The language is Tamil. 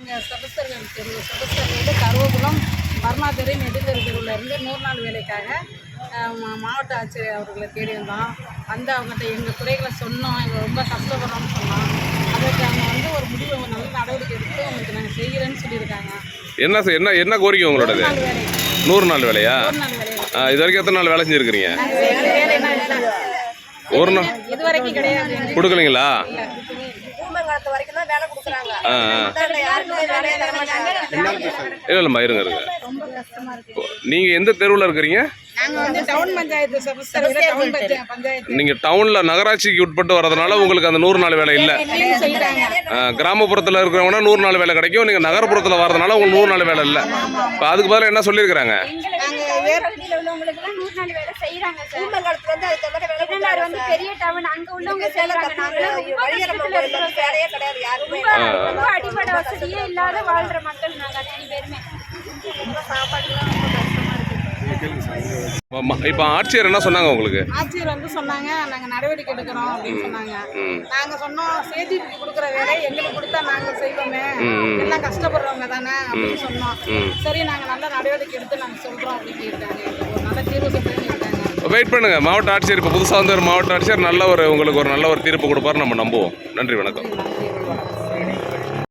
இங்கே சொபஸ்தர்கள் தெரு சொபஸ்தர்கள் கருவகுளம் பர்மாதெரு நெடுந்தெரு தெருவில் இருந்து நூறு நாள் வேலைக்காக மாவட்ட ஆட்சியர் அவர்களை தேடி வந்தோம். வந்து அவங்ககிட்ட எங்கள் குறைகளை சொன்னோம். எங்கள் ரொம்ப கஷ்டப்படுறோம்னு சொன்னோம். அதற்கு அவங்க வந்து ஒரு முடிவு நல்ல நடவடிக்கை எடுத்து உங்களுக்கு நாங்கள் செய்கிறேன்னு சொல்லியிருக்காங்க. என்ன என்ன என்ன கோரிக்கை உங்களோடது? நூறு நாள் வேலையா? இது வரைக்கும் எத்தனை நாள் வேலை செஞ்சுருக்கிறீங்க? ஒரு நாள். கொடுக்கலீங்களா? பூமங்காலத்து வரைக்கும் தான் வேலை கொடுக்குறாங்க. இல்லை இல்லைம்மா இருங்க இருங்க. நீங்கள் எந்த தெருவில் இருக்கிறீங்க? நாங்கள் வந்து டவுன் பஞ்சாயத்து சொபஸ்தர்கள் டவுன் பஞ்சா- பஞ்சாயத்து நீங்கள் டவுனில் நகராட்சிக்கு உட்பட்டு வரதுனால உங்களுக்கு அந்த நூறு நாள் வேலை இல்லை. கிராமப்புறத்தில் இருக்கிறவங்கன்னா நூறு நாள் வேலை கிடைக்கும். நீங்கள் நகரப்புறத்தில் வரதுனால உங்களுக்கு நூறு நாள் வேலை இல்லை. இப்போ அதுக்கு பதிலாக என்ன சொல்லியிருக்கிறாங்க? நாங்கள் பூமங்காலத்துல வந்து பெரிய டவுன் அங்க உள்ளவங்க சார். வேலையே கிடையாது. யாருமே ரொம்ப அடிப்படை வசதியே இல்லாத வாழ்ற மக்கள் நாங்க அத்தனை பேருமே. இருக்குது இப்போ ஆட்சியர் என்ன சொன்னாங்க உங்களுக்கு? ஆட்சியர் வந்து சொன்னாங்க நாங்கள் நடவடிக்கை எடுக்கிறோம் அப்படின்னு சொன்னாங்க. ம். நாங்கள் சொன்னோம் சேஜிபிக்கு கொடுக்குற வேலை எங்களுக்கு கொடுத்தா நாங்கள் செய்வோமே. எல்லாம் கஷ்டப்படுறவங்க தானே அப்படின்னு சொன்னோம். சரி நாங்கள் நல்ல நடவடிக்கை எடுத்து நாங்கள் சொல்கிறோம் அப்படின்னு ஒரு நல்ல தீர்வு வெயிட் பண்ணுங்க. மாவட்ட ஆட்சியர் இப்போ புதுசாக வந்து ஒரு மாவட்ட ஆட்சியர் நல்ல ஒரு உங்களுக்கு ஒரு நல்ல ஒரு தீர்ப்பு கொடுப்பாரு நம்ம நம்புவோம். நன்றி வணக்கம்.